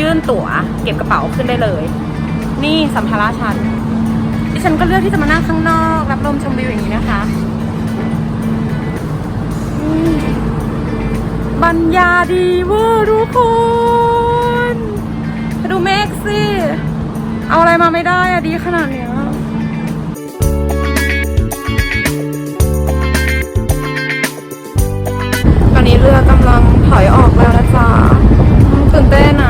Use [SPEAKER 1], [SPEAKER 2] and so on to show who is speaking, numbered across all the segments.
[SPEAKER 1] ยื่นตั๋ว เก็บกระเป๋าขึ้นได้เลย นี่สัมภาระฉันดิฉันก็เลือกที่จะมานั่งข้างนอก รับลมชมวิวอย่างนี้นะคะบรรยาดีเวอร์ทุกคนดูเมฆสิเอาอะไรมาไม่ได้อะดีขนาดเนี้ยตอนนี้เรือกำลังถอยออกแล้วนะจ๊ะตื่นเต้นอะ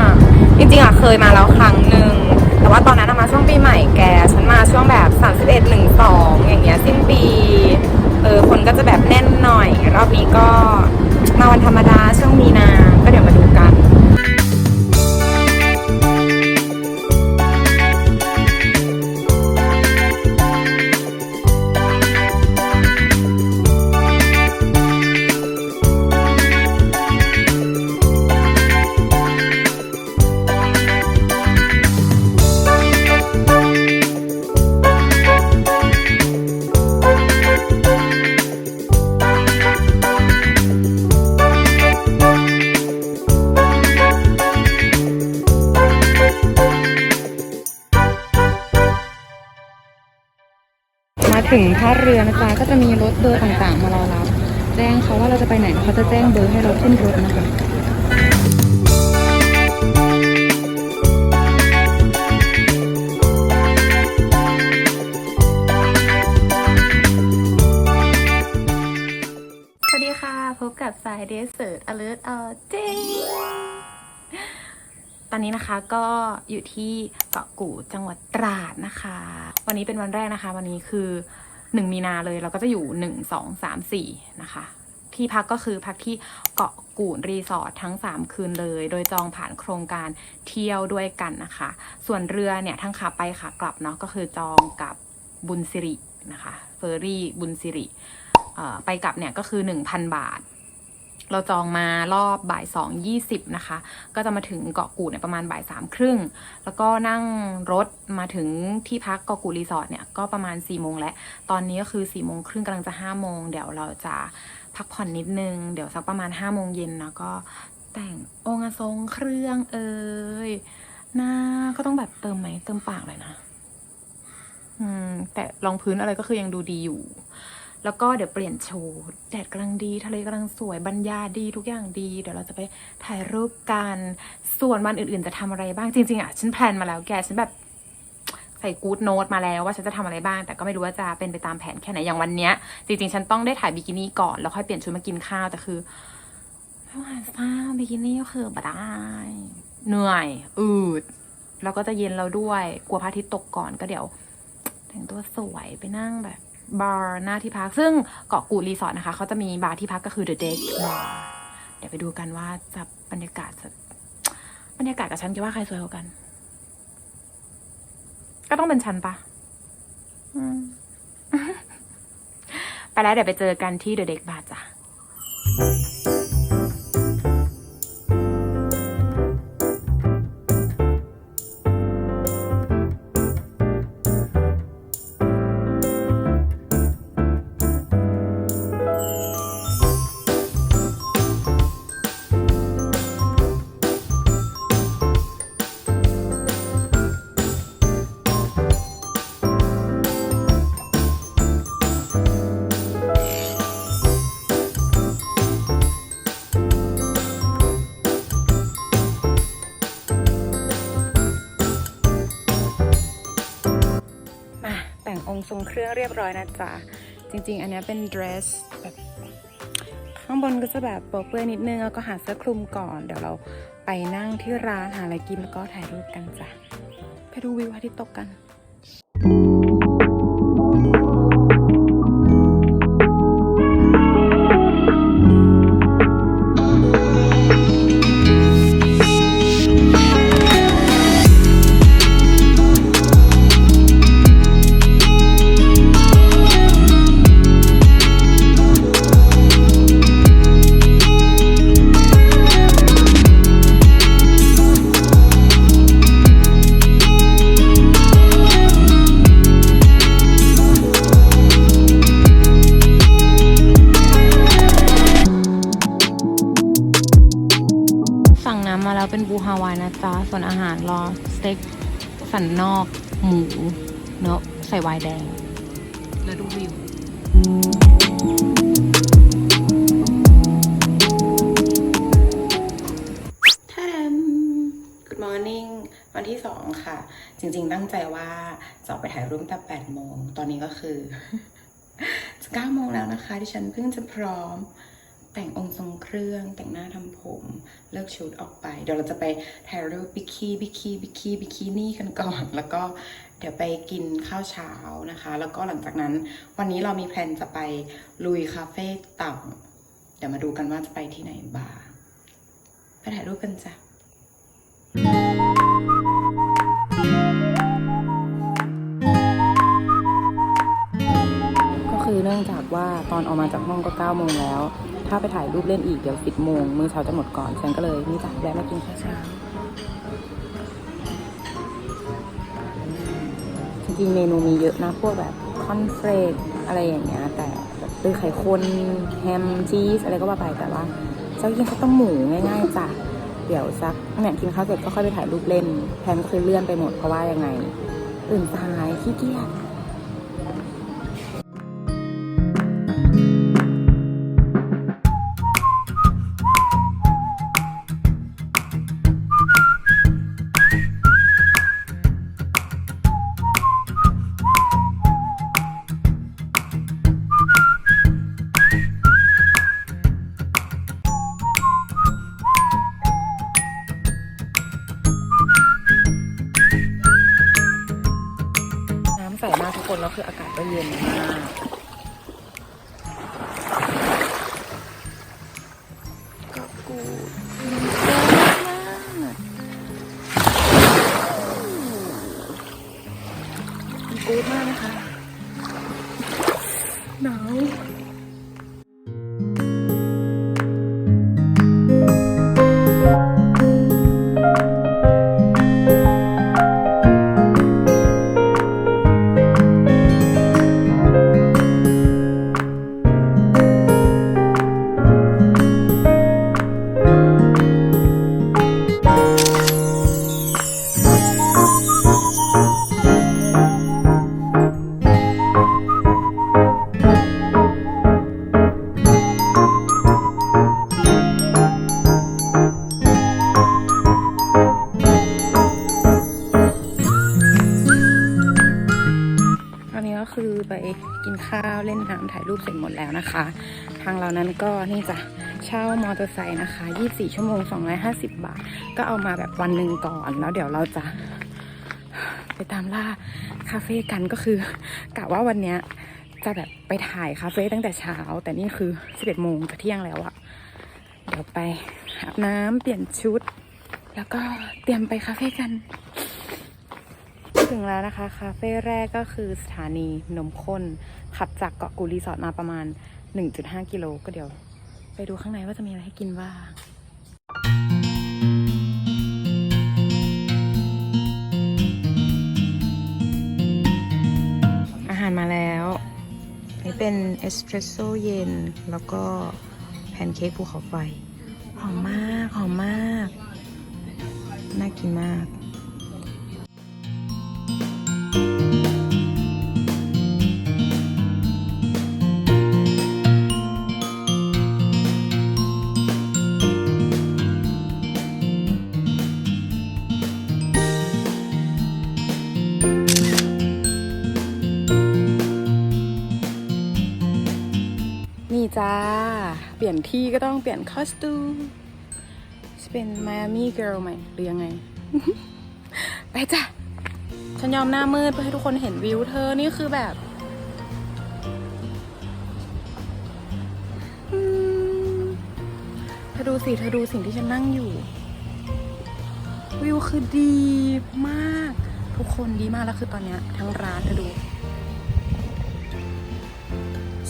[SPEAKER 1] จริงๆอะเคยมาแล้วครั้งหนึ่งแต่ว่าตอนนั้นอะมาช่วงปีใหม่แก ฉันมาช่วงแบบ 31 1 2 อย่างเงี้ยสิ้นปีเออคนก็จะแบบแน่นหน่อย รอบนี้ก็มาวันธรรมดาช่วงมีนา ก็เดี๋ยวมาดู ถึงท่าเรือนะจ๊ะก็จะมีรถเบอร์ต่างๆ มารอรับ แจ้งเขาว่าเราจะไปไหนเขาจะแจ้งเบอร์ให้เราขึ้นรถนะคะสวัสดีค่ะพบกับสายเดสเซิร์อเลิร์ตออเจ ตอนนี้นะคะก็อยู่ที่เกาะกู่จังหวัดตราดนะคะ วันนี้เป็นวันแรกนะคะ วันนี้คือหนึ่งมีนาเลยเราก็จะอยู่หนึ่งสองสามสี่นะคะ ที่พักก็คือพักที่เกาะกู่รีสอร์ททั้ง 3 คืนเลย โดยจองผ่านโครงการเที่ยวด้วยกันนะคะ ส่วนเรือเนี่ยทั้งขาไปขากลับเนาะก็คือจองกับบุญสิรินะคะเฟอร์รี่บุญสิริไปกลับเนี่ยก็คือ 1,000 บาท เราจองมารอบบ่ายสองยี่สิบนะคะ ก็จะมาถึงเกาะกูดเนี่ยประมาณบ่ายสามครึ่ง แล้วก็นั่งรถมาถึงที่พักเกาะกูรีสอร์ทเนี่ยก็ประมาณ4ี่โมงแล้ว ตอนนี้ก็คือ4ี่โมงครึ่งกำลังจะ5้าโมง เดี๋ยวเราจะพักผ่อนนิดนึง เดี๋ยวสักประมาณ5้าโมงเย็นนะก็แต่งองค์ทรงเครื่องเอ่ยหน้าก็ต้องแบบเติมไหมเติมปากเลยนะ อืม แต่รองพื้นอะไรก็คือยังดูดีอยู่ แล้วก็เดี๋ยวเปลี่ยนโชว์แดดกำลังดี ทะเลกำลังสวยบรรยาดีทุกอย่างดี เดี๋ยวเราจะไปถ่ายรูปกันส่วนวันอื่นๆจะทำอะไรบ้างจริงๆอะฉันแพลนมาแล้วแกฉันแบบใส่กู๊ดโน้ตมาแล้วว่าฉันจะทำอะไรบ้าง แต่ก็ไม่รู้ว่าจะเป็นไปตามแผนแค่ไหนอย่างวันเนี้ยจริงๆ ฉันต้องได้ถ่ายบิกินี่ก่อน แล้วค่อยเปลี่ยนชุดมากินข้าวแต่คือไม่ไหวเศร้าบิกินี่ก็คือบ่ได้เหนื่อยอืดแล้วก็จะเย็นแล้วด้วยกลัวพระอาทิตย์ตกก่อนก็เดี๋ยว แต่งตัวสวยไปนั่งแบบ บาร์หน้าที่พัก ซึ่งเกาะกูดรีสอร์ทนะคะ เขาจะมีบาร์ที่พักก็คือ The Deck Bar เดี๋ยวไปดูกันว่าจะบรรยากาศจะบรรยากาศกับฉันคิดว่าใครสวยกว่ากัน ก็ต้องเป็นฉันปะไปแล้วเดี๋ยวไปเจอกันที่ The Deck Bar จ้ะ ทรงเครื่องเรียบร้อยนะจ๊ะ จริง ๆ อันนี้เป็นเดรสแบบข้างบนก็จะแบบโปเปื้อนนิดนึง แล้วก็หาเสื้อคลุมก่อน เดี๋ยวเราไปนั่งที่ร้านหาอะไรกินแล้วก็ถ่ายรูปกันจ้ะ ไปดูวิวพระอาทิตย์ตกกัน รรอสเต็กสันนอกหมูเนื้อใส่ไวน์แดง แล้วดูวิวท่าน Good morning วันที่สองค่ะ จริงๆตั้งใจว่าจะออกไปถ่ายรูปตั้งแต่8โมง ตอนนี้ก็คือจะ9โมงแล้วนะคะที่ฉันเพิ่งจะพร้อม แต่งองค์ทรงเครื่อง แต่งหน้าทำผม เลิกชุดออกไป เดี๋ยวเราจะไปถ่ายรูปบิคีบิคีบิคีบิคีนี่กันก่อน แล้วก็เดี๋ยวไปกินข้าวเช้านะคะ แล้วก็หลังจากนั้นวันนี้เรามีแพลนจะไปลุยคาเฟ่ต่ำเดี๋ยวมาดูกันว่าจะไปที่ไหนบ้างไปถ่ายรูปกันจ้ะ ว่าตอนออกมาจากห้องก็9โมงแล้ว ถ้าไปถ่ายรูปเล่นอีกเดี๋ยว10โมงมื้อเช้าจะหมดก่อน ฉันก็เลยนี่จ้ะแวะมากินข้าวเช้าจริงเมนูมีเยอะนะพวกแบบคอนเฟรกอะไรอย่างเงี้ย แต่แบบตือไข่คนแฮมชีสอะไรก็ว่าไปแต่ว่าเจ้ากินข้าวต้มหมูง่ายๆจ้ะเดี๋ยวสักเนี่ยกินข้าวเสร็จก็ค่อยไปถ่ายรูปเล่นแพนก็คือเลื่อนไปหมดเพราะว่ายังไงตื่นสายขี้เกียจ เสร็จหมดแล้วนะคะ ทางเรานั้นก็นี่จะเช่ามอเตอร์ไซค์นะคะ 24 ชั่วโมง 250 บาท ก็เอามาแบบวันหนึ่งก่อน แล้วเดี๋ยวเราจะไปตามล่าคาเฟ่กันก็คือกะว่าวันเนี้ยจะแบบไปถ่ายคาเฟ่ตั้งแต่เช้า แต่นี่คือ 11 โมงจะเที่ยงแล้วอะเดี๋ยวไปอาบน้ำเปลี่ยนชุด แล้วก็เตรียมไปคาเฟ่กัน ถึงแล้วนะคะ คาเฟ่แรกก็คือสถานีนมข้น ขับจากเกาะกูรีสอร์ทมาประมาณ 1.5 กิโลก็เดี๋ยว ไปดูข้างในว่าจะมีอะไรให้กินบ้างอาหารมาแล้ว นี่เป็นเอสเปรสโซเย็น แล้วก็แพนเค้กภูเขาไฟหอมมากหอมมาก น่ากินมากนี่ ยนที่ก็ต้องเปลี่ยนคอสตูมจะเป็น Miami Girl ไหมหรือยังไง ไปจ้ะ ฉันยอมหน้ามืดเพื่อให้ทุกคนเห็นวิวเธอนี่คือแบบเธอดูสิเธอดูสิ่งที่ฉันนั่งอยู่ วิวคือดีมาก ทุกคนดีมากแล้วคือตอนนี้ทั้งร้านเธอดู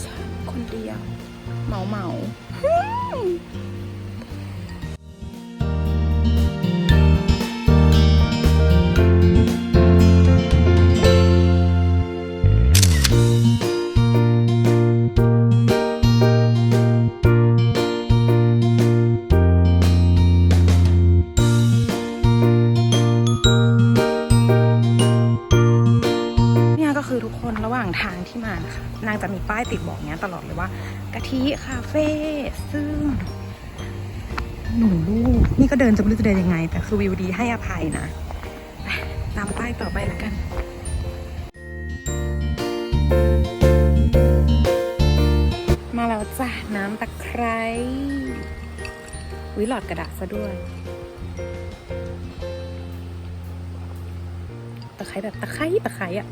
[SPEAKER 1] ฉันคนเดียว เหมาเหมา เนี่ยก็คือทุกคนระหว่างทางที่มานะคะนางจะมีป้ายติดบอกเนี้ยตลอดเลยว่ากะทิคาเฟ่ินจะไม่รู้จะเดินยังไง แต่คือวิวดีให้อภัยนะตามป้ายต่อไปแล้วกันมาแล้วจ้ะน้ำตะไคร้วิหลอดกระดาษซะด้วย ตะไคร้แบบตะไคร้ตะไคร้อะ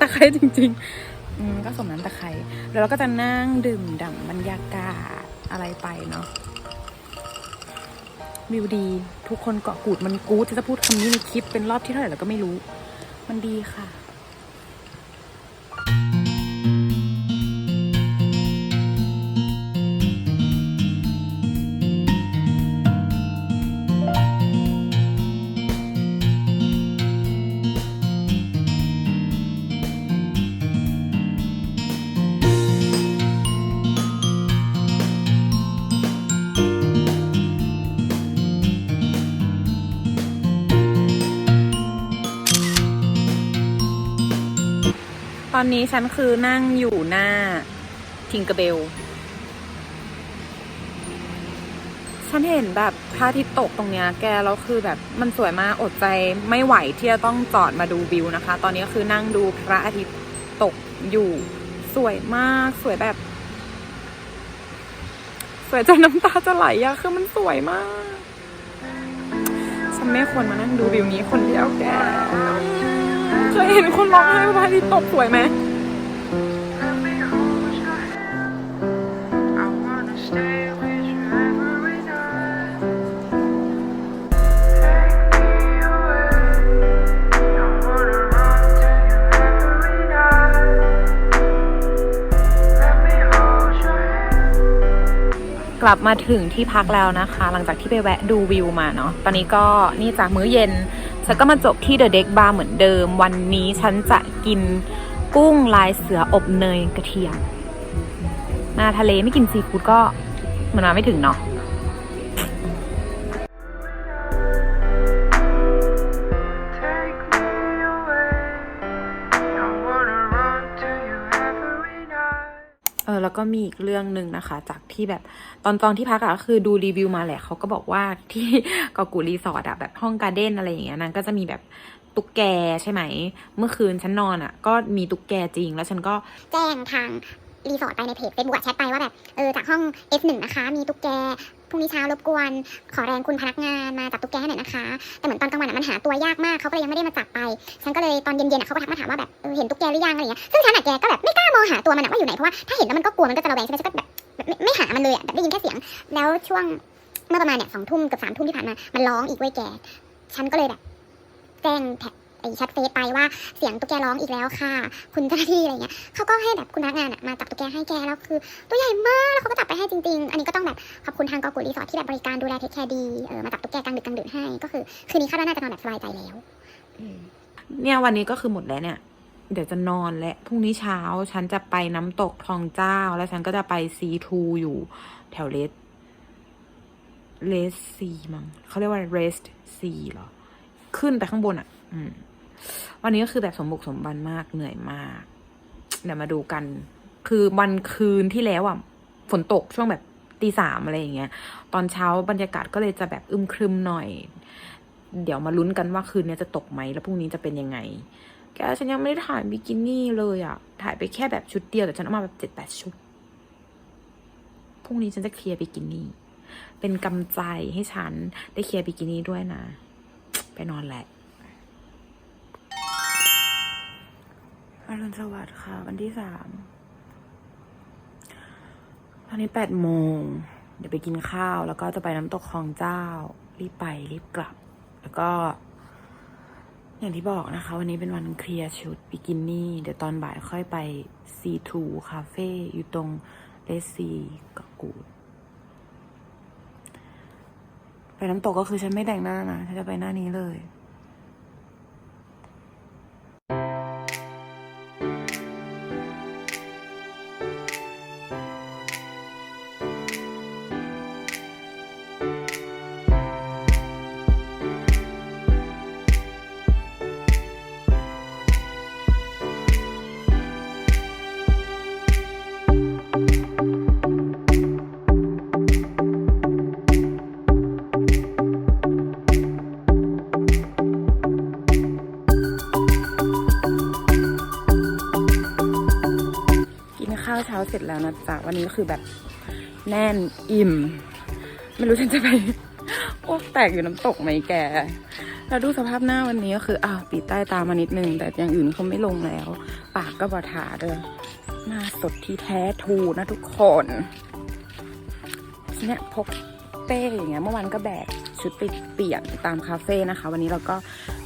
[SPEAKER 1] ตะไคร้จริงๆอืมก็สมน้ำตะไคร้แล้วเราก็จะนั่งดื่มด่ำบรรยากาศอะไรไปเนาะ วิวดี ทุกคนเกาะกูดมันกู๊ดจะพูดคำนี้ในคลิปเป็นรอบที่เท่าไหร่เราก็ไม่รู้ มันดีค่ะ อนนี้ฉันคือนั่งอยู่หน้าทิงเกร์เบล ฉันเห็นแบบพระอาทิตย์ตกตรงเนี้ย แกแล้วคือแบบมันสวยมากอดใจไม่ไหวที่จะต้องจอดมาดูวิวนะคะ ตอนนี้ก็คือนั่งดูพระอาทิตย์ตกอยู่ สวยมากสวยแบบ สวยจนน้ำตาจะไหลอะคือมันสวยมาก ฉันไม่ควรมานั่งดูวิวนี้คนเดียวแก เคยเห็นคนร้องไห้พระอาทิตย์ตกสวยไหม กลับมาถึงที่พักแล้วนะคะ หลังจากที่ไปแวะดูวิวมาเนาะ ตอนนี้ก็นี่จากมื้อเย็น ฉันก็มาจบที่เดอะเด็กบาร์เหมือนเดิม วันนี้ฉันจะกินกุ้งลายเสืออบเนยกระเทียมมาทะเลไม่กินซีฟู้ดก็มันมาไม่ถึงเนาะ ก็มีอีกเรื่องหนึ่งนะคะ จากที่แบบตอนตอนที่พักอะก็คือดูรีวิวมาแหละเขาก็บอกว่าที่กอกูรีสอร์ทอะแบบห้องการ์เด้นอะไรอย่างเงี้ยนางก็จะมีแบบตุ๊กแกใช่ไหม เมื่อคืนฉันนอนอะก็มีตุ๊กแกจริง แล้วฉันก็
[SPEAKER 2] แจ้งทางรีสอร์ทไปในเพจเฟซบุ๊กแชทไปว่าแบบเออจากห้อง F1 นะคะ มีตุ๊กแก พรุ่งนี้เช้ารบกวน ขอแรงคุณพนักงานมาจับตุ๊กแกให้หน่อยนะคะ แต่เหมือนตอนกลางวันอะมันหาตัวยากมากเขาก็เลยยังไม่ได้มาจับไป ฉันก็เลยตอนเย็นๆอะเขาก็ทักมาถามว่าแบบเห็นตุ๊กแกหรือยังอะไรเงี้ย ซึ่งฉันอะแกก็แบบไม่กล้ามองหาตัวมันอะว่าอยู่ไหนเพราะว่าถ้าเห็นแล้วมันก็กลัวมันก็จะระแวงใช่ไหมฉันก็แบบไม่ไม่หามันเลยอะแบบได้ยินแค่เสียง แล้วช่วงเมื่อประมาณเนี่ยสองทุ่มกับสามทุ่มที่ผ่านมา มันร้องอีกเว้ยแก ฉันก็เลยแบบแจ้งแท็ก อ้แชทเฟซไปว่าเสียงตุ๊กแกร้องอีกแล้วค่ะ คุณเจ้าหน้าที่อะไรเงี้ยเขาก็ให้แบบคุณพนักงานมาจับตุ๊กแกให้แกแล้วคือ ตัวใหญ่มากแล้วเขาก็จับไปให้จริง ๆ อันนี้ก็ต้องแบบขอบคุณทางกอกุรีสอร์ทที่แบบบริการดูแลเทคแคร์ดีเออมาจับตุ๊กแกกลางดึกกลางดื่นให้ก็คือคืนนี้คาดว่าน่าจะนอนแบบสบายใจแล้ว
[SPEAKER 1] เนี่ยวันนี้ก็คือหมดแล้วเนี่ยเดี๋ยวจะนอนและพรุ่งนี้เช้าฉันจะไปน้ำตกคลองเจ้า แล้วฉันก็จะไปซีทูอยู่แถวเลสเลสซีมั้งเขาเรียกว่าเรสซีเหรอ ขึ้นไปข้างบนอะ่ะ อืม วันนี้ก็คือแบบสมบุกสมบันมากเหนื่อยมาก เดี๋ยวมาดูกัน คือวันคืนที่แล้วอะฝนตกช่วงแบบตีสามอะไรอย่างเงี้ย ตอนเช้าบรรยากาศก็เลยจะแบบอึมครึมหน่อย เดี๋ยวมาลุ้นกันว่าคืนนี้จะตกไหมแล้วพรุ่งนี้จะเป็นยังไง แกฉันยังไม่ได้ถ่ายบิกินี่เลยอะ ถ่ายไปแค่แบบชุดเดียวแต่ฉันเอามาแบบเจ็ดแปดชุด พรุ่งนี้ฉันจะเคลียร์บิกินี่ เป็นกำใจให้ฉันได้เคลียร์บิกินี่ด้วยนะ ไปนอนแหละ อรุณสวัสดิ์ค่ะ วันที่สามตอนนี้แปดโมง เดี๋ยวไปกินข้าว แล้วก็จะไปน้ำตกคลองเจ้า รีบไปรีบกลับ แล้วก็ อย่างที่บอกนะคะ วันนี้เป็นวันเคลียร์ชุดบิกินี่ เดี๋ยวตอนบ่ายค่อยไป C2 คาเฟ่อยู่ตรงเลสซีกากูดไปน้ำตกก็คือฉันไม่แต่งหน้านะฉันจะไปหน้านี้เลย ร็จแล้วนะจ๊ะวันนี้ก็คือแบบแน่นอิ่ม ไม่รู้ฉันจะไปอ้วกแตกอยู่น้ำตกไหมแก แล้วดูสภาพหน้าวันนี้ก็คืออ้าวปิดใต้ตามานิดนึง แต่อย่างอื่นเขาไม่ลงแล้ว ปากก็บอถาเลยหน้าสดที่แท้ทูนะทุกคนทีเนี้ยพกเป้อย่างเงี้ยเมื่อวานก็แบกชุดไปเปลี่ยนตามคาเฟ่นะคะ วันนี้เราก็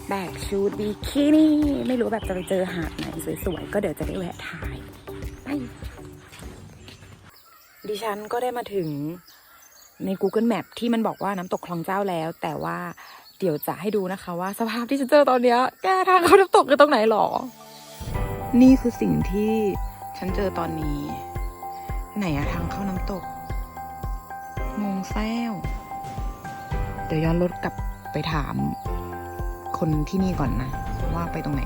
[SPEAKER 1] แบกชุดบิกินี่ ไม่รู้แบบจะไปเจอหาดไหนสวยๆ ก็เดี๋ยวจะได้แวะถ่าย ดิฉันก็ได้มาถึงใน Google Map ที่มันบอกว่าน้ำตกคลองเจ้าแล้ว แต่ว่าเดี๋ยวจะให้ดูนะคะว่าสภาพที่ฉันเจอตอนเนี้ยแกทางเข้าน้ำตกคือตรงไหนหรอ นี่คือสิ่งที่ฉันเจอตอนนี้ ไหนอะทางเข้าน้ำตกงงแซวเดี๋ยวย้อนรถกลับไปถามคนที่นี่ก่อนนะ ว่าไปตรงไหน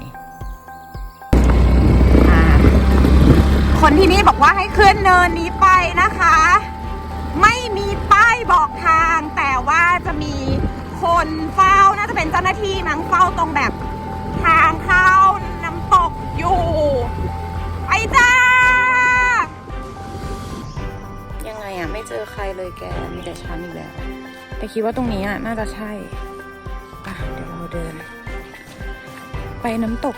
[SPEAKER 1] คนที่นี่บอกว่าให้ขึ้นเนินนี้ไปนะคะ ไม่มีป้ายบอกทาง แต่ว่าจะมีคนเฝ้าน่าจะเป็นเจ้าหน้าที่มั้งเฝ้าตรงแบบทางเข้าน้ำตกอยู่ ไปจ้า ยังไงอะ ไม่เจอใครเลยแก มีแต่ฉันอีกแล้ว แต่คิดว่าตรงนี้อะ น่าจะใช่อะเดี๋ยวเราเดิน ไปน้ำตก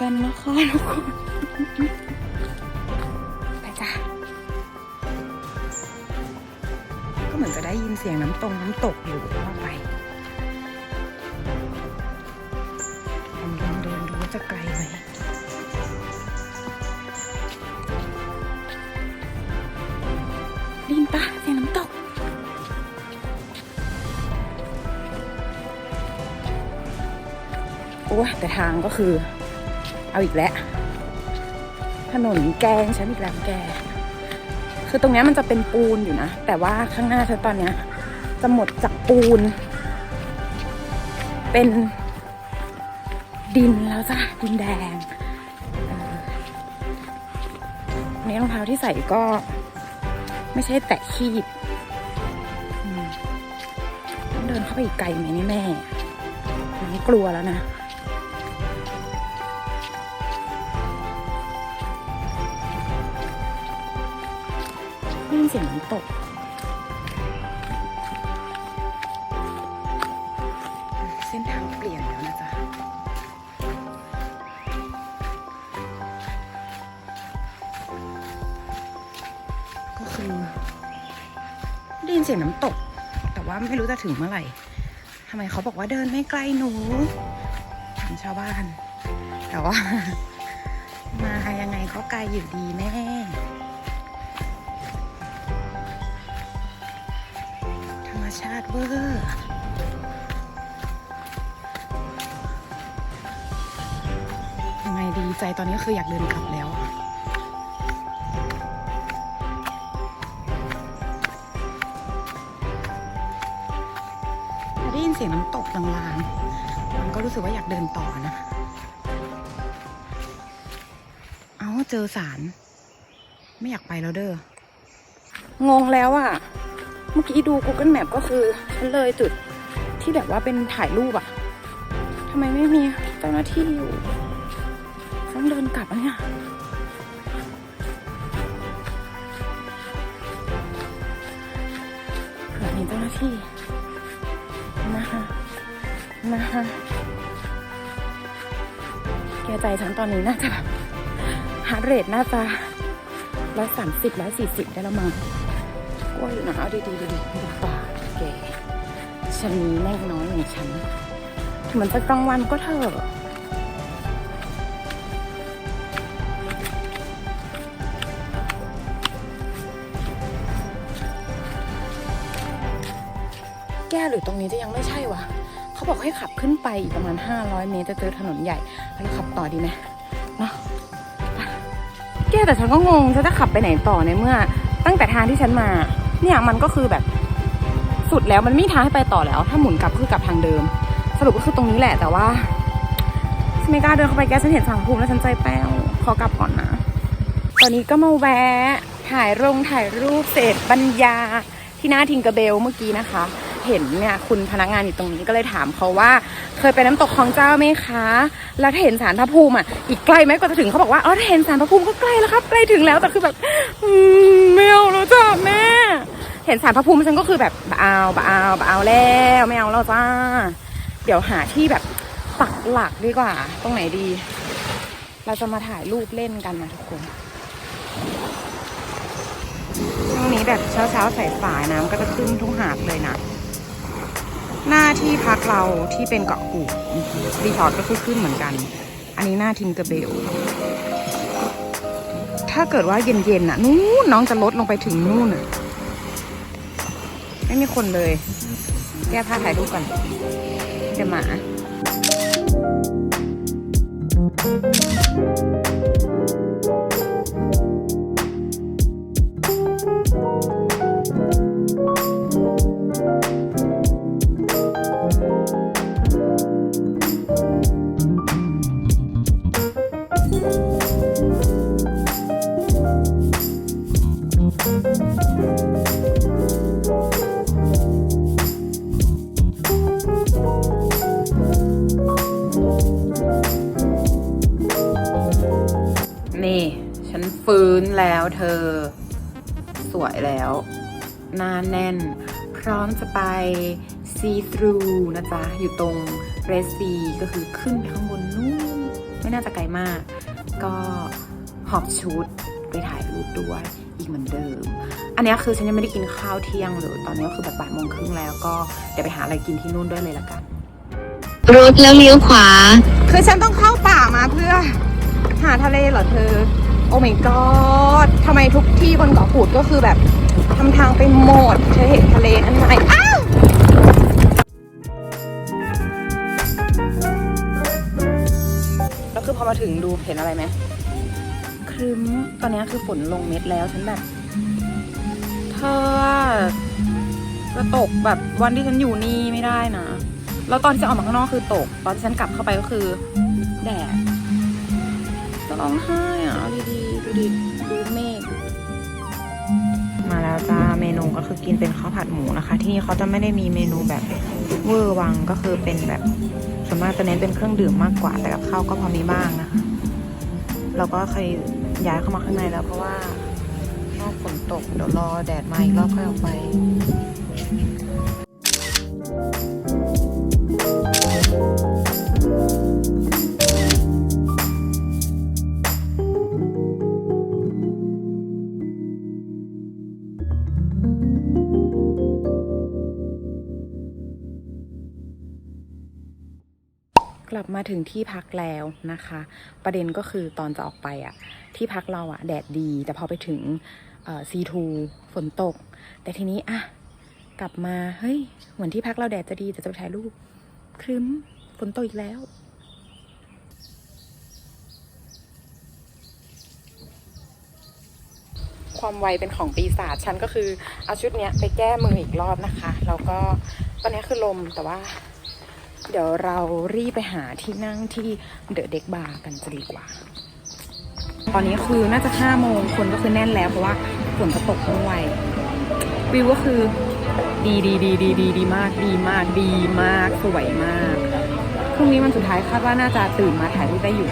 [SPEAKER 1] กันนะคะทุกคน นจะได้ยินเสียงน้ำตรงน้ำตกอยู่ว่าไปลองเดินดูว่าจะไกลไหมดินปะเสียงน้ำตกโอ้แต่ทางก็คือ เอาอีกแล้ว ถนนแกงฉันอีกแล้วแก คือตรงนี้มันจะเป็นปูนอยู่นะ แต่ว่าข้างหน้าฉันตอนเนี้ย จะหมดจากปูน เป็นดินแล้วจ้ะดินแดงวันนี้รองเท้าที่ใส่ก็ ไม่ใช่แตะขีบต้องเดินเข้าไปอีกไกลไหมนี่แม่นนี้กลัวแล้วนะ เสียงน้ำตก เส้นทางเปลี่ยนแล้วนะจ๊ะก็คือได้ยินเสียงน้ำตก แต่ว่าไม่รู้จะถึงเมื่อไหร่ทำไมเขาบอกว่าเดินไม่ไกลหนูถามชาวบ้าน แต่ว่า มายังไงก็ไกลอยู่ดีแม่ ชาติเวอร์ยังไงดีใจตอนนี้ก็คืออยากเดินกลับแล้ว ได้ยินเสียงน้ำตกลางๆ มันก็รู้สึกว่าอยากเดินต่อนะ เอาเจอสาร ไม่อยากไปแล้วเด้อ งงแล้วอะ่ะ เมื่อกี้ดู Google Map ก็คือฉันเลยจุดที่แบบว่าเป็นถ่ายรูปอะทำไมไม่มีเจ้าหน้าที่อยู่ต้องเดินกลับอะเนี่ยเผื่อมีเจ้าหน้าที่นะคะนะคะแกใจฉันตอนนี้น่าจะแบบฮาร์ดเรทน่าจะร้อยสามสิบร้อยสี่สิบได้แล้วมั้ง อยู่นะเอาดีดูดิดูตาแกฉันนี้แน่งน้อยอย่างฉันถึงมันจะกลางวันก็เถอะแกหรือตรงนี้จะยังไม่ใช่วะ เขาบอกให้ขับขึ้นไปอีกประมาณ 500 เมตรจะเจอถนนใหญ่แล้วเราขับต่อดีไหมเนาะแกแต่ฉันก็งงฉันจะขับไปไหนต่อในเมื่อ ตั้งแต่ทางที่ฉันมา เนี่ยมันก็คือแบบสุดแล้วมันไม่มีทางให้ไปต่อแล้ว ถ้าหมุนกลับคือกลับทางเดิม สรุปก็คือตรงนี้แหละแต่ว่าฉันไม่กล้าเดินเข้าไปแกฉันเห็นสังภูมิแล้วฉันใจแป้วขอกลับก่อนนะ ตอนนี้ก็มาแวะถ่ายรงถ่ายรูปเสร็จบรรยาที่หน้าทิงกร์เบลเมื่อกี้นะคะ เห็นเนี่ยคุณพนักงานอยู่ตรงนี้ก็เลยถามเขาว่า เคยไปน้ำตกคลองเจ้าไหมคะ แล้วถ้าเห็นสารพระภูมิอะอีกไกลไหมกว่าจะถึงเขาบอกว่าอ๋อถ้าเห็นสารพระภูมิก็ใกล้แล้วครับ ใกล้ถึงแล้วแต่คือแบบ อืมไม่เอาแล้วจ้ะแม่ เห็นสารพระภูมิฉันก็คือแบบบเอาบเอาบเอาแล้วไม่เอาแล้วจ้า เดี๋ยวหาที่แบบปักหลักดีกว่า ตรงไหนดี เราจะมาถ่ายรูปเล่นกันนะทุกคนช่วงนี้แบบเช้าเช้าๆสายน้ำก็จะขึ้นทุกหาดเลยนะ หน้าที่พักเราที่เป็นเกาะกูดรีสอร์ทก็คือขึ้นเหมือนกัน อันนี้หน้าทิงเกร์เบลถ้าเกิดว่าเย็นๆน่ะ นู้นน้องจะลดลงไปถึงนู่นน่ะ ไม่มีคนเลย แก้ผ้าถ่ายรูปก่อนเดี๋ยวหมา นฟื้นแล้วเธอ สวยแล้ว หน้าแน่น พร้อมจะไป see through นะจ๊ะ อยู่ตรงเรซีก็คือขึ้นไปข้างบนนู่นไม่น่าจะไกลมาก ก็หอบชุดไปถ่ายรูปด้วยอีกเหมือนเดิม อันเนี้ยคือฉันยังไม่ได้กินข้าวเที่ยงเลยตอนนี้ก็คือแบบบ่ายโมงครึ่งแล้วก็เดี๋ยวไปหาอะไรกินที่นู่นด้วยเลยละกัน
[SPEAKER 3] รถแล้วเลี้ยวขวา
[SPEAKER 1] คือฉันต้องเข้าป่ามาเพื่อ หาทะเลเหรอเธอ โอ้ my god ทำไมทุกที่บนเกาะกูดก็คือแบบทำทางไปหมดเธอเห็นทะเลนั่นไหมอ้าวแล้วคือพอมาถึงดูเห็นอะไรไหมครึ้มตอนนี้คือฝนลงเม็ดแล้วฉันแบบ เธอจะตกแบบวันที่ฉันอยู่นี่ไม่ได้นะ แล้วตอนที่จะออกมาข้างนอกคือตก ตอนที่ฉันกลับเข้าไปก็คือ แดดจะร้องไห้อะดี ดูดิดูเมฆมาแล้วจ้าเมนูก็คือกินเป็นข้าวผัดหมูนะคะ ที่นี่เขาจะไม่ได้มีเมนูแบบเวอร์วังก็คือเป็นแบบส่วนมากจะเน้นเป็นเครื่องดื่มมากกว่า แต่กับข้าวก็พอมีบ้างนะคะ เราก็เคยย้ายเข้ามาข้างในแล้วเพราะว่าข้างนอกฝนตกเดี๋ยวรอแดดมาอีกรอบค่อยออกไป กลับมาถึงที่พักแล้วนะคะ ประเด็นก็คือตอนจะออกไปอะที่พักเราอะแดดดี แต่พอไปถึงซีทูฝนตก แต่ทีนี้อะกลับมาเฮ้ยเหมือนที่พักเราแดดจะดีแต่จะไปถ่ายรูปครึ้มฝนตกอีกแล้วความไวเป็นของปีศาจฉันก็คือเอาชุดเนี้ยไปแก้มืออีกรอบนะคะ แล้วก็ตอนนี้คือลมแต่ว่า เดี๋ยวเรารีบไปหาที่นั่งที่เดอะเด็กบาร์กันจะดีกว่า ตอนนี้คือน่าจะ5้าโมงคนก็คือแน่นแล้วเพราะว่าฝนจะตกด้วย วิวก็คือดีดีดีดีดีดีมากดีมากดีมากสวยมากพรุ่งนี้มันสุดท้ายคาดว่าน่าจะตื่นมาถ่ายรูปได้อยู่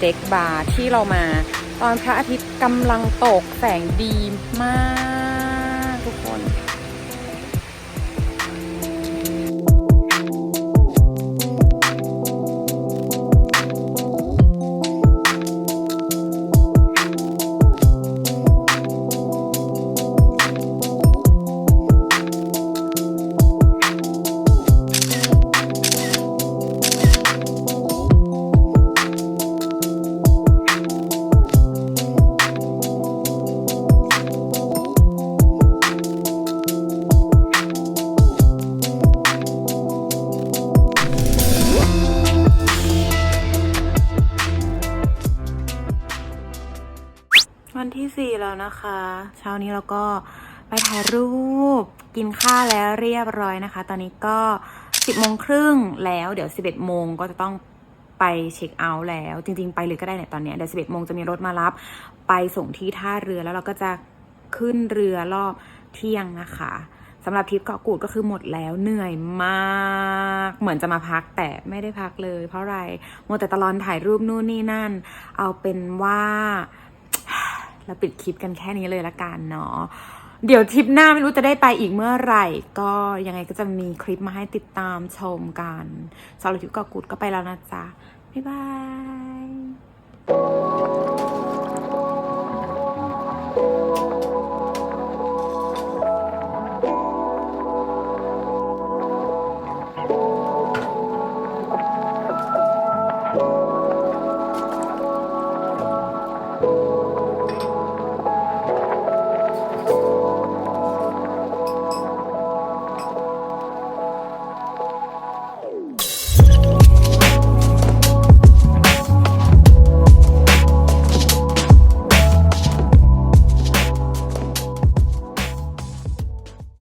[SPEAKER 1] เด็กบาร์ที่เรามา ตอนพระอาทิตย์กำลังตกแสงดีมาก นะคะ เช้านี้เราก็ไปถ่ายรูป กินข้าวแล้วเรียบร้อยนะคะ ตอนนี้ก็สิบโมงครึ่งแล้ว เดี๋ยวสิบเอ็ดโมงก็จะต้องไปเช็คเอาท์แล้ว จริง ๆ ไปเลยก็ได้เนี่ยตอนเนี้ยเดี๋ยวสิบเอ็ดโมงจะมีรถมารับ ไปส่งที่ท่าเรือแล้วเราก็จะขึ้นเรือรอบเที่ยงนะคะสำหรับทริปเกาะกูดก็คือหมดแล้วเหนื่อยมาก เหมือนจะมาพักแต่ไม่ได้พักเลย เพราะอะไรมัวแต่ตลอนถ่ายรูปนู่นนี่นั่น เอาเป็นว่า เราปิดคลิปกันแค่นี้เลยละกันเนาะเดี๋ยวทริปหน้าไม่รู้จะได้ไปอีกเมื่อไหร่ ก็ยังไงก็จะมีคลิปมาให้ติดตามชมกันสำหรับทริปกากูดก็ไปแล้วนะจ๊ะ บ๊ายบาย